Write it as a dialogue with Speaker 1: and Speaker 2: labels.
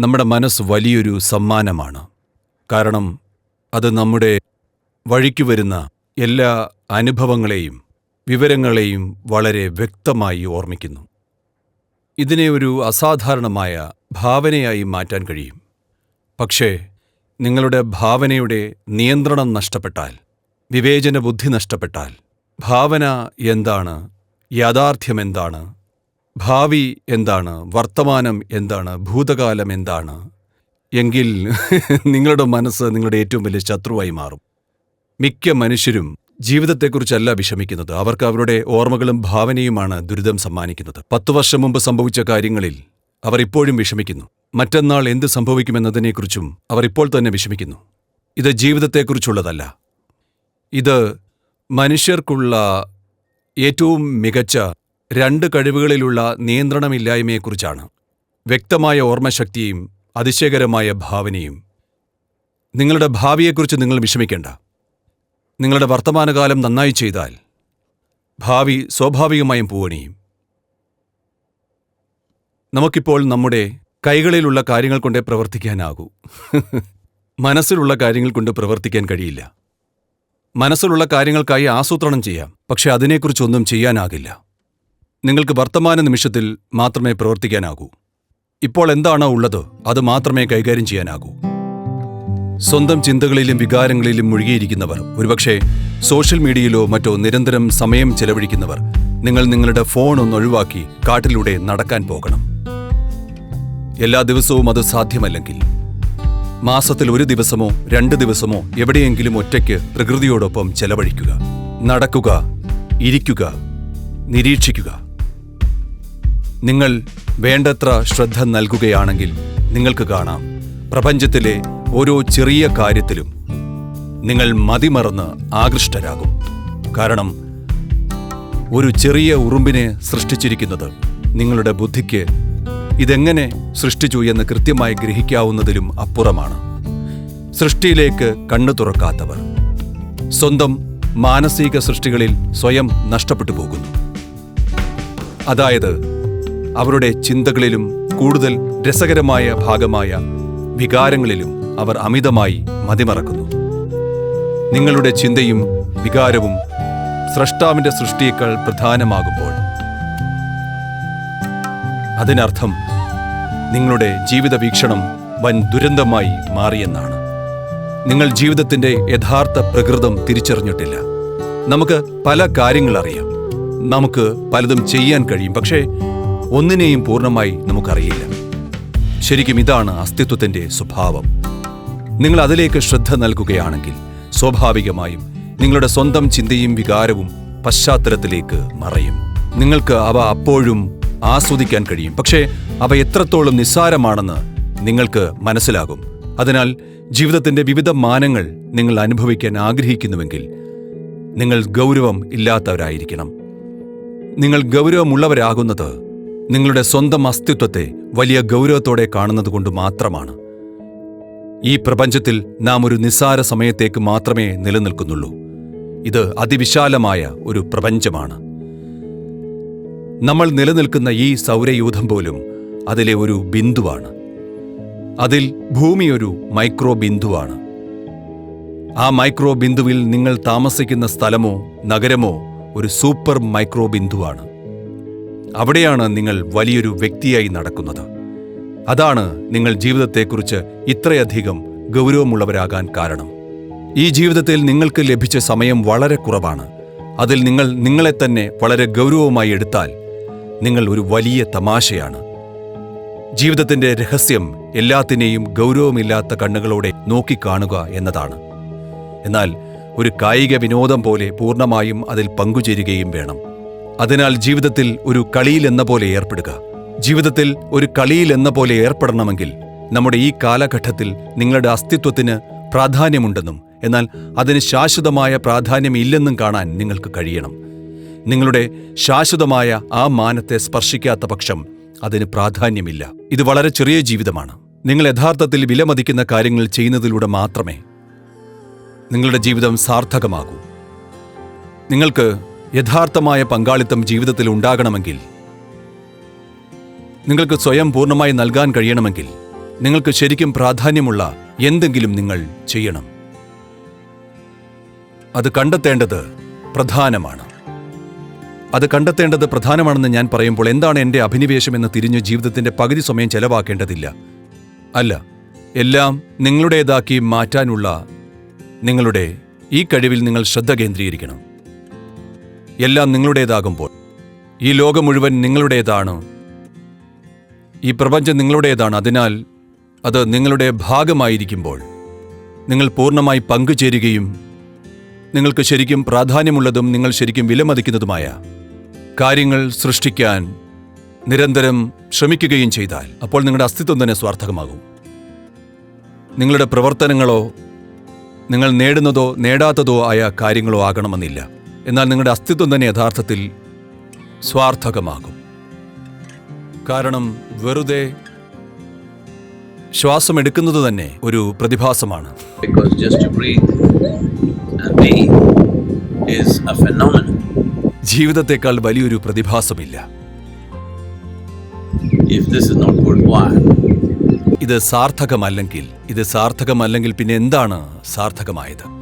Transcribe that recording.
Speaker 1: നമ്മുടെ മനസ്സ് വലിയൊരു സമ്മാനമാണ്. കാരണം അത് നമ്മുടെ വഴിക്ക് വരുന്ന എല്ലാ അനുഭവങ്ങളെയും വിവരങ്ങളെയും വളരെ വ്യക്തമായി ഓർമ്മിക്കുന്നു. ഇതിനെ ഒരു അസാധാരണമായ ഭാവനയായി മാറ്റാൻ കഴിയും. പക്ഷേ നിങ്ങളുടെ ഭാവനയുടെ നിയന്ത്രണം നഷ്ടപ്പെട്ടാൽ വിവേചന ബുദ്ധി നഷ്ടപ്പെട്ടാൽ ഭാവന എന്താണ് യാഥാർത്ഥ്യം എന്താണ് ഭാവി എന്താണ്? വർത്തമാനം എന്താണ്? ഭൂതകാലം എന്താണ്? എങ്കിൽ നിങ്ങളുടെ മനസ്സ് നിങ്ങളുടെ ഏറ്റവും വലിയ ശത്രുവായി മാറും. മിക്ക മനുഷ്യരും ജീവിതത്തെക്കുറിച്ചല്ല വിഷമിക്കുന്നത്. അവർക്ക് അവരുടെ ഓർമ്മകളും ഭാവനയുമാണ് ദുരിതം സമ്മാനിക്കുന്നത്. പത്തു വർഷം മുമ്പ് സംഭവിച്ച കാര്യങ്ങളിൽ അവർ ഇപ്പോഴും വിഷമിക്കുന്നു. മറ്റന്നാൾ എന്ത് സംഭവിക്കുമെന്നതിനെക്കുറിച്ചും അവർ ഇപ്പോൾ തന്നെ വിഷമിക്കുന്നു. ഇത് ജീവിതത്തെക്കുറിച്ചുള്ളതല്ല. ഇത് മനുഷ്യർക്കുള്ള ഏറ്റവും മികച്ച രണ്ട് കഴിവുകളിലുള്ള നിയന്ത്രണമില്ലായ്മയെക്കുറിച്ചാണ്. വ്യക്തമായ ഓർമ്മശക്തിയും അതിശയകരമായ ഭാവനയും. നിങ്ങളുടെ ഭാവിയെക്കുറിച്ച് നിങ്ങൾ വിഷമിക്കേണ്ട. നിങ്ങളുടെ വർത്തമാനകാലം നന്നായി ചെയ്താൽ ഭാവി സ്വാഭാവികമായും പൂവണിയും. നമുക്കിപ്പോൾ നമ്മുടെ കൈകളിലുള്ള കാര്യങ്ങൾ കൊണ്ടേ പ്രവർത്തിക്കാനാകൂ. മനസ്സിലുള്ള കാര്യങ്ങൾ കൊണ്ട് പ്രവർത്തിക്കാൻ കഴിയില്ല. മനസ്സിലുള്ള കാര്യങ്ങൾക്കായി ആസൂത്രണം ചെയ്യാം. പക്ഷെ അതിനെക്കുറിച്ചൊന്നും ചെയ്യാനാകില്ല. നിങ്ങൾക്ക് വർത്തമാന നിമിഷത്തിൽ മാത്രമേ പ്രവർത്തിക്കാനാകൂ. ഇപ്പോൾ എന്താണോ ഉള്ളത് അത് മാത്രമേ കൈകാര്യം ചെയ്യാനാകൂ. സ്വന്തം ചിന്തകളിലും വികാരങ്ങളിലും മുഴുകിയിരിക്കുന്നവർ ഒരുപക്ഷെ സോഷ്യൽ മീഡിയയിലോ മറ്റോ നിരന്തരം സമയം ചെലവഴിക്കുന്നവർ നിങ്ങൾ നിങ്ങളുടെ ഫോൺ ഒന്ന് ഒഴിവാക്കി കാട്ടിലൂടെ നടക്കാൻ പോകണം. എല്ലാ ദിവസവും അത് സാധ്യമല്ലെങ്കിൽ മാസത്തിൽ ഒരു ദിവസമോ രണ്ട് ദിവസമോ എവിടെയെങ്കിലും ഒറ്റയ്ക്ക് പ്രകൃതിയോടൊപ്പം ചെലവഴിക്കുക നടക്കുക ഇരിക്കുക നിരീക്ഷിക്കുക. നിങ്ങൾ വേണ്ടത്ര ശ്രദ്ധ നൽകുകയാണെങ്കിൽ നിങ്ങൾക്ക് കാണാം. പ്രപഞ്ചത്തിലെ ഓരോ ചെറിയ കാര്യത്തിലും നിങ്ങൾ മതിമറന്ന് ആകൃഷ്ടരാകും. കാരണം ഒരു ചെറിയ ഉറുമ്പിനെ സൃഷ്ടിച്ചിരിക്കുന്നത് നിങ്ങളുടെ ബുദ്ധിക്ക് ഇതെങ്ങനെ സൃഷ്ടിച്ചു എന്ന് കൃത്യമായി ഗ്രഹിക്കാവുന്നതിലും അപ്പുറമാണ്. സൃഷ്ടിയിലേക്ക് കണ്ണു തുറക്കാത്തവർ സ്വന്തം മാനസിക സൃഷ്ടികളിൽ സ്വയം നഷ്ടപ്പെട്ടു പോകുന്നു. അതായത് അവരുടെ ചിന്തകളിലും കൂടുതൽ രസകരമായ ഭാഗമായ വികാരങ്ങളിലും അവർ അമിതമായി മതിമറക്കുന്നു. നിങ്ങളുടെ ചിന്തയും വികാരവും സ്രഷ്ടാവിന്റെ സൃഷ്ടിയേക്കാൾ പ്രധാനമാകുമ്പോൾ അതിനർത്ഥം നിങ്ങളുടെ ജീവിത വീക്ഷണം വൻ ദുരന്തമായി മാറിയെന്നാണ്. നിങ്ങൾ ജീവിതത്തിന്റെ യഥാർത്ഥ പ്രകൃതം തിരിച്ചറിഞ്ഞിട്ടില്ല. നമുക്ക് പല കാര്യങ്ങൾ അറിയാം. നമുക്ക് പലതും ചെയ്യാൻ കഴിയും. പക്ഷേ ഒന്നിനെയും പൂർണമായി നമുക്കറിയില്ല. ശരിക്കും ഇതാണ് അസ്തിത്വത്തിന്റെ സ്വഭാവം. നിങ്ങൾ അതിലേക്ക് ശ്രദ്ധ നൽകുകയാണെങ്കിൽ സ്വാഭാവികമായും നിങ്ങളുടെ സ്വന്തം ചിന്തയും വികാരവും പശ്ചാത്തലത്തിലേക്ക് മറയും. നിങ്ങൾക്ക് അവ അപ്പോഴും ആസ്വദിക്കാൻ കഴിയും. പക്ഷേ അവ എത്രത്തോളം നിസ്സാരമാണെന്ന് നിങ്ങൾക്ക് മനസ്സിലാകും. അതിനാൽ ജീവിതത്തിന്റെ വിവിധ മാനങ്ങൾ നിങ്ങൾ അനുഭവിക്കാൻ ആഗ്രഹിക്കുന്നുവെങ്കിൽ നിങ്ങൾ ഗൗരവം ഇല്ലാത്തവരായിരിക്കണം. നിങ്ങൾ ഗൗരവമുള്ളവരാകുന്നത് നിങ്ങളുടെ സ്വന്തം അസ്തിത്വത്തെ വലിയ ഗൗരവത്തോടെ കാണുന്നത് കൊണ്ട് മാത്രമാണ്. ഈ പ്രപഞ്ചത്തിൽ നാം ഒരു നിസ്സാര സമയത്തേക്ക് മാത്രമേ നിലനിൽക്കുന്നുള്ളൂ. ഇത് അതിവിശാലമായ ഒരു പ്രപഞ്ചമാണ്. നമ്മൾ നിലനിൽക്കുന്ന ഈ സൗരയൂഥം പോലും അതിലെ ഒരു ബിന്ദുവാണ്. അതിൽ ഭൂമി ഒരു മൈക്രോ ബിന്ദുവാണ് ആ മൈക്രോ ബിന്ദുവിൽ നിങ്ങൾ താമസിക്കുന്ന സ്ഥലമോ നഗരമോ ഒരു സൂപ്പർ മൈക്രോ ബിന്ദുവാണ് അവിടെയാണ് നിങ്ങൾ വലിയൊരു വ്യക്തിയായി നടക്കുന്നത്. അതാണ് നിങ്ങൾ ജീവിതത്തെക്കുറിച്ച് ഇത്രയധികം ഗൗരവമുള്ളവരാകാൻ കാരണം. ഈ ജീവിതത്തിൽ നിങ്ങൾക്ക് ലഭിച്ച സമയം വളരെ കുറവാണ്. അതിൽ നിങ്ങൾ നിങ്ങളെ തന്നെ വളരെ ഗൗരവമായി എടുത്താൽ നിങ്ങൾ ഒരു വലിയ തമാശയാണ്. ജീവിതത്തിന്റെ രഹസ്യം എല്ലാത്തിനെയും ഗൗരവമില്ലാത്ത കണ്ണുകളോടെ നോക്കിക്കാണുക എന്നതാണ്. എന്നാൽ ഒരു കായിക വിനോദം പോലെ പൂർണമായും അതിൽ പങ്കുചേരുകയും വേണം. അതിനാൽ ജീവിതത്തിൽ ഒരു കളിയിലെന്ന പോലെ ഏർപ്പെടുക. ജീവിതത്തിൽ ഒരു കളിയിലെന്ന പോലെ ഏർപ്പെടണമെങ്കിൽ നമ്മുടെ ഈ കാലഘട്ടത്തിൽ നിങ്ങളുടെ അസ്തിത്വത്തിന് പ്രാധാന്യമുണ്ടെന്നും എന്നാൽ അതിന് ശാശ്വതമായ പ്രാധാന്യം ഇല്ലെന്നും കാണാൻ നിങ്ങൾക്ക് കഴിയണം. നിങ്ങളുടെ ശാശ്വതമായ ആ മാനത്തെ സ്പർശിക്കാത്ത പക്ഷം അതിന് പ്രാധാന്യമില്ല. ഇത് വളരെ ചെറിയ ജീവിതമാണ്. നിങ്ങൾ യഥാർത്ഥത്തിൽ വിലമതിക്കുന്ന കാര്യങ്ങൾ ചെയ്യുന്നതിലൂടെ മാത്രമേ നിങ്ങളുടെ ജീവിതം സാർത്ഥകമാകൂ. നിങ്ങൾക്ക് യഥാർത്ഥമായ പങ്കാളിത്തം ജീവിതത്തിൽ ഉണ്ടാകണമെങ്കിൽ നിങ്ങൾക്ക് സ്വയം പൂർണമായി നൽകാൻ കഴിയണമെങ്കിൽ നിങ്ങൾക്ക് ശരിക്കും പ്രാധാന്യമുള്ള എന്തെങ്കിലും നിങ്ങൾ ചെയ്യണം. അത് കണ്ടെത്തേണ്ടത് പ്രധാനമാണ്. അത് കണ്ടെത്തേണ്ടത് പ്രധാനമാണെന്ന് ഞാൻ പറയുമ്പോൾ എന്താണ് എന്റെ അഭിനിവേശം എന്ന് തിരിഞ്ഞ് ജീവിതത്തിന്റെ പകുതി സമയം ചെലവാക്കേണ്ടതില്ല. അല്ല എല്ലാം നിങ്ങളുടേതാക്കി മാറ്റാനുള്ള നിങ്ങളുടെ ഈ കഴിവിൽ നിങ്ങൾ ശ്രദ്ധ കേന്ദ്രീകരിക്കണം. എല്ലാം നിങ്ങളുടേതാകുമ്പോൾ. ഈ ലോകം മുഴുവൻ നിങ്ങളുടേതാണ്. ഈ പ്രപഞ്ചം നിങ്ങളുടേതാണ്. അതിനാൽ അത് നിങ്ങളുടെ ഭാഗമായിരിക്കുമ്പോൾ നിങ്ങൾ പൂർണമായി പങ്കുചേരുകയും നിങ്ങൾക്ക് ശരിക്കും പ്രാധാന്യമുള്ളതും നിങ്ങൾ ശരിക്കും വിലമതിക്കുന്നതുമായ കാര്യങ്ങൾ സൃഷ്ടിക്കാൻ നിരന്തരം ശ്രമിക്കുകയും ചെയ്താൽ അപ്പോൾ നിങ്ങളുടെ അസ്തിത്വം തന്നെ സ്വാർത്ഥകമാകും. നിങ്ങളുടെ പ്രവർത്തനങ്ങളോ നിങ്ങൾ നേടുന്നതോ നേടാത്തതോ ആയ കാര്യങ്ങളോ ആകണമെന്നില്ല. എന്നാൽ നിങ്ങളുടെ അസ്തിത്വം തന്നെ യഥാർത്ഥത്തിൽ സ്വാർത്ഥകമാകും. കാരണം വെറുതെ ശ്വാസം ശ്വാസമെടുക്കുന്നത് തന്നെ ഒരു പ്രതിഭാസമാണ്. ജീവിതത്തെക്കാൾ വലിയൊരു പ്രതിഭാസമില്ല. ഇത് സാർത്ഥകമല്ലെങ്കിൽ ഇത് സാർത്ഥകമല്ലെങ്കിൽ പിന്നെ എന്താണ് സാർത്ഥകമായത്?